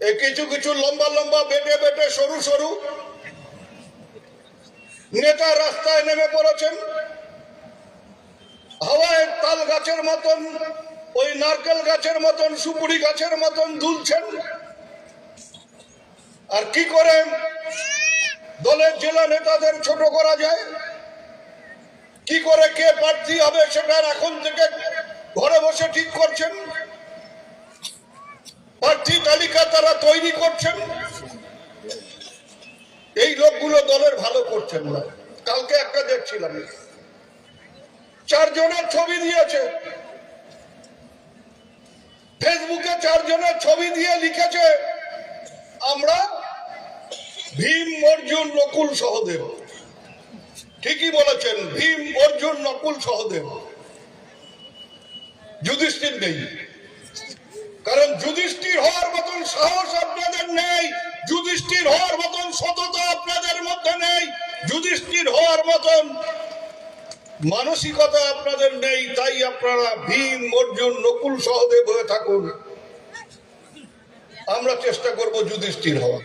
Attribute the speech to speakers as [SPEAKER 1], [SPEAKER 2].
[SPEAKER 1] কিছু কিছু লম্বা লম্বা বেটে বেটে সরু সরু। নেতা রাস্তায় নেমে পড়েছেন। হাওয়ায় তাল গাছের মতন, ওই নারকেল গাছের মতন, সুপুরি গাছের মতন দুলছেন। আর কি করে দলের জেলা নেতাদের ছোট করা যায়? কি করে কে প্রার্থী হবে সেটা এখন থেকে ঘরে বসে ঠিক করছেন। তারা তৈরি করছেন। এই লোকগুলো দলের ভালো করছেন না। কালকে একটা দেখছিলাম। চারজনের ছবি দিয়েছে। ফেসবুকে চারজনের ছবি দিয়ে লিখেছে, আমরা ভীম, অর্জুন, নকুল সহদেব। ঠিকই বলেছেন, ভীম, অর্জুন, নকুল সহদেব। যুধিষ্ঠির নেই। কারণ যুধিষ্ঠির যুধিষ্ঠির হওয়ার মতন সততা আপনাদের মধ্যে নেই। যুধিষ্ঠির হওয়ার মতন মানসিকতা আপনাদের নেই, তাই আপনারা ভীম, অর্জুন, নকুল সহদেব হয়ে থাকুন। আমরা চেষ্টা করব যুধিষ্ঠির হওয়া